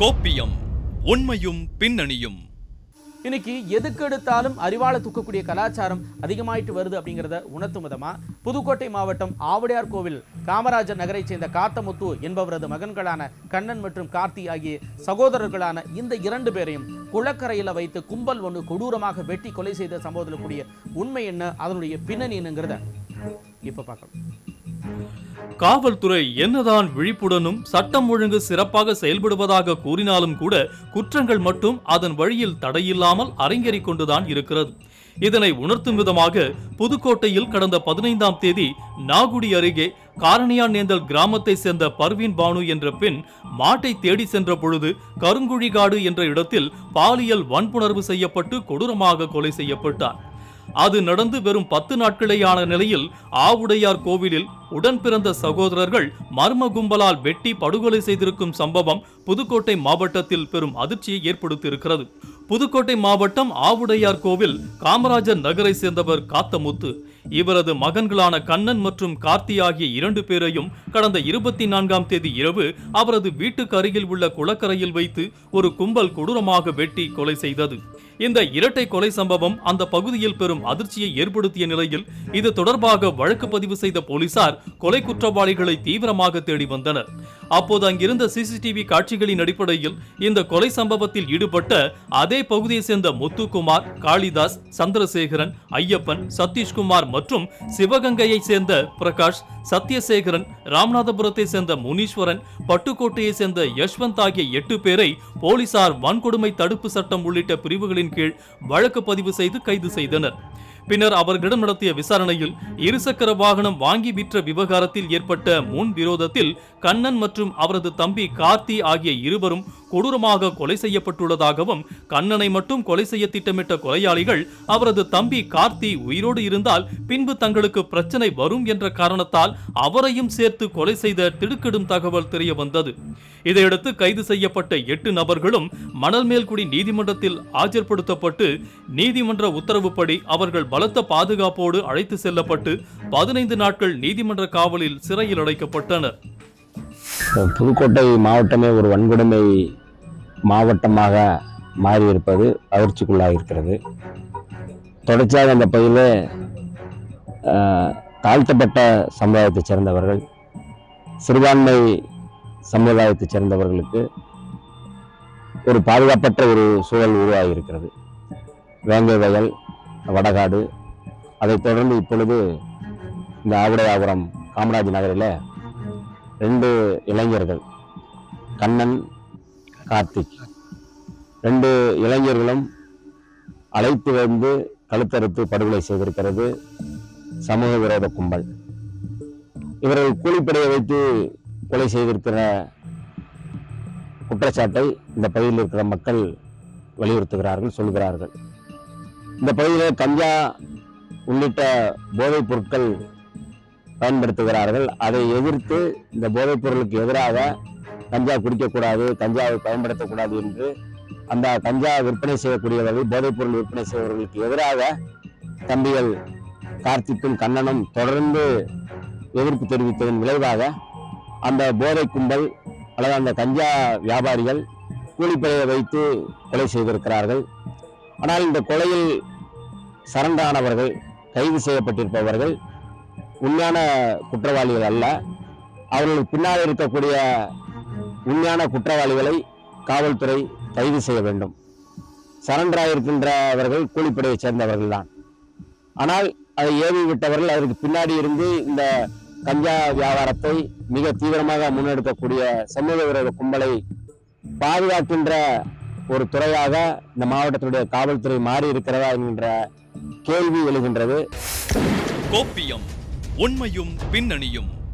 கோப்பியம் உண்மையும் பின்னணியும். இன்னைக்கு எதுக்கு எடுத்தாலும் அறிவாளை தூக்கக்கூடிய கலாச்சாரம் அதிகமாயிட்டு வருது அப்படிங்கிறத உணர்த்தும் விதமா புதுக்கோட்டை மாவட்டம் ஆவுடையார் கோவில் காமராஜர் நகரைச் சேர்ந்த காத்தமுத்து என்பவரது மகன்களான கண்ணன் மற்றும் கார்த்தி ஆகிய சகோதரர்களான இந்த இரண்டு பேரையும் குளக்கரையில் வைத்து கும்பல் ஒன்று கொடூரமாக வெட்டி கொலை செய்த சம்பவத்தில் கூடிய உண்மை என்ன? அதனுடைய பின்னணி என்னங்கிறத இப்போ பார்க்கலாம். காவல்துறை என்னதான் விழிப்புடனும் சட்டம் ஒழுங்கு சிறப்பாக செயல்படுவதாக கூறினாலும் கூட குற்றங்கள் மட்டும் அதன் வழியில் தடையில்லாமல் அரங்கேறிக் கொண்டுதான் இருக்கிறது. இதனை உணர்த்தும் விதமாக புதுக்கோட்டையில் கடந்த பதினைந்தாம் தேதி நாகுடி அருகே காரணியாநேந்தல் கிராமத்தை சேர்ந்த பர்வீன் பானு என்ற பெண் மாட்டை தேடி சென்ற பொழுது கருங்குழிகாடு என்ற இடத்தில் பாலியல் வன்புணர்வு செய்யப்பட்டு கொடூரமாக கொலை செய்யப்பட்டார். அது நடந்து வெறும் பத்து நாட்களேயான நிலையில் ஆவுடையார் கோவிலில் உடன் பிறந்த சகோதரர்கள் மர்ம கும்பலால் வெட்டி படுகொலை செய்திருக்கும் சம்பவம் புதுக்கோட்டை மாவட்டத்தில் பெரும் அதிர்ச்சியை ஏற்படுத்தியிருக்கிறது. புதுக்கோட்டை மாவட்டம் ஆவுடையார் கோவில் காமராஜர் நகரை சேர்ந்தவர் காத்தமுத்து. இவரது மகன்களான கண்ணன் மற்றும் கார்த்தி ஆகிய இரண்டு பேரையும் கடந்த இருபத்தி நான்காம் தேதி இரவு அவரது வீட்டுக்கு அருகில் உள்ள குளக்கரையில் வைத்து ஒரு கும்பல் கொடூரமாக வெட்டி கொலை செய்தது. இந்த இரட்டை கொலை சம்பவம் அந்த பகுதியில் பெரும் அதிர்ச்சியை ஏற்படுத்திய நிலையில் இது தொடர்பாக வழக்கு பதிவு செய்த போலீசார் கொலை குற்றவாளிகளை தீவிரமாக தேடி வந்தனர். அப்போது அங்கிருந்த சிசிடிவி காட்சிகளின் அடிப்படையில் இந்த கொலை சம்பவத்தில் ஈடுபட்ட அதே பகுதியை சேர்ந்த முத்துக்குமார் காளிதாஸ் சந்திரசேகரன் ஐயப்பன் சதீஷ்குமார் மற்றும் சிவகங்கையை சேர்ந்த பிரகாஷ் சத்யசேகரன் ராமநாதபுரத்தை சேர்ந்த முனீஸ்வரன் பட்டுக்கோட்டையை சேர்ந்த யஷ்வந்த் ஆகிய எட்டு பேரை போலீசார் வன்கொடுமை தடுப்பு சட்டம் உள்ளிட்ட பிரிவுகளின் கீழ் வழக்கு பதிவு செய்து கைது செய்தனர். பின்னர் அவர்களிடம் நடத்திய விசாரணையில் இருசக்கர வாகனம் வாங்கி விற்ற விவகாரத்தில் ஏற்பட்ட முன் விரோதத்தில் கண்ணன் மற்றும் அவரது தம்பி கார்த்தி ஆகிய இருவரும் கொடூரமாக கொலை செய்யப்பட்டுள்ளதாகவும் கண்ணனை மட்டும் கொலை செய்ய திட்டமிட்ட கொலையாளிகள் அவரது தம்பி கார்த்தி உயிரோடு இருந்தால் பின்பு தங்களுக்கு பிரச்சனை வரும் என்ற காரணத்தால் அவரையும் சேர்த்து கொலை செய்த திடுக்கிடும் தகவல் தெரிய வந்தது. இதையடுத்து கைது செய்யப்பட்ட எட்டு நபர்களும் மணல்மேல்குடி நீதிமன்றத்தில் ஆஜர்படுத்தப்பட்டு நீதிமன்ற உத்தரவுப்படி அவர்கள் பலத்த பாதுகாப்போடு அழைத்து செல்லப்பட்டு பதினைந்து நாட்கள் நீதிமன்ற காவலில் சிறையில் அடைக்கப்பட்டனர். புதுக்கோட்டை மாவட்டமே ஒரு வன்கொடுமை மாவட்டமாக மாறியிருப்பது அதிர்ச்சிக்குள்ளாக இருக்கிறது தொடர்ச்சியாக அந்த பகுதியில் ஆஹ், தாழ்த்தப்பட்ட சமுதாயத்தைச் சேர்ந்தவர்கள் சிறுபான்மை சமுதாயத்தைச் சேர்ந்தவர்களுக்கு ஒரு பாதுகாப்பற்ற ஒரு சூழல் உருவாகி இருக்கிறது வேங்கை வயல் வடகாடு. அதைத் தொடர்ந்து இப்பொழுது இந்த ஆவுடையாபுரம் காமராஜ் நகரில் ரெண்டு இளைஞர்கள் கண்ணன் கார்த்திக். ரெண்டு இளைஞர்களும் அழைத்து வந்து கழுத்தறுத்து படுகொலை செய்திருக்கிறது சமூக விரோத கும்பல். இவர்கள் கூலிப்படையை வைத்து கொலை செய்திருக்கிற குற்றச்சாட்டை இந்த பகுதியில் இருக்கிற மக்கள் வலியுறுத்துகிறார்கள் சொல்கிறார்கள். இந்த பகுதியில் கஞ்சா உள்ளிட்ட போதைப் பொருட்கள் பயன்படுத்துகிறார்கள். அதை எதிர்த்து இந்த போதைப் பொருளுக்கு எதிராக கஞ்சா குடிக்கக்கூடாது கஞ்சாவை பயன்படுத்தக்கூடாது என்று அந்த கஞ்சா விற்பனை செய்யக்கூடியவர்கள் போதைப் பொருள் விற்பனை செய்பவர்களுக்கு எதிராக தம்பிகள் கார்த்திக்கும் கண்ணனும் தொடர்ந்து எதிர்ப்பு தெரிவித்ததன் விளைவாக அந்த போதை கும்பல் அல்லது அந்த கஞ்சா வியாபாரிகள் கூலிப்படையை வைத்து கொலை செய்திருக்கிறார்கள். ஆனால் இந்த கொலையில் சரண்டானவர்கள் கைது செய்யப்பட்டிருப்பவர்கள் உண்மையான குற்றவாளிகள் அல்ல. அவர்களுக்கு பின்னால் இருக்கக்கூடிய உண்மையான குற்றவாளிகளை காவல்துறை கைது செய்ய வேண்டும். சரண்டராயிருக்கின்றவர்கள் கூலிப்படையைச் சேர்ந்தவர்கள் தான் ஆனால் அதை ஏவி விட்டவர்கள் அதற்கு பின்னாடி இருந்து இந்த கஞ்சா வியாபாரத்தை மிக தீவிரமாக முன்னெடுக்கக்கூடிய சமூக விரோத கும்பலை பாதுகாக்கின்ற ஒரு துறையாக இந்த மாவட்டத்தினுடைய காவல்துறை மாறி இருக்கிறதா என்கின்ற கேள்வி எழுகின்றது. கோப்பியம் உண்மையும் பின்னணியும்.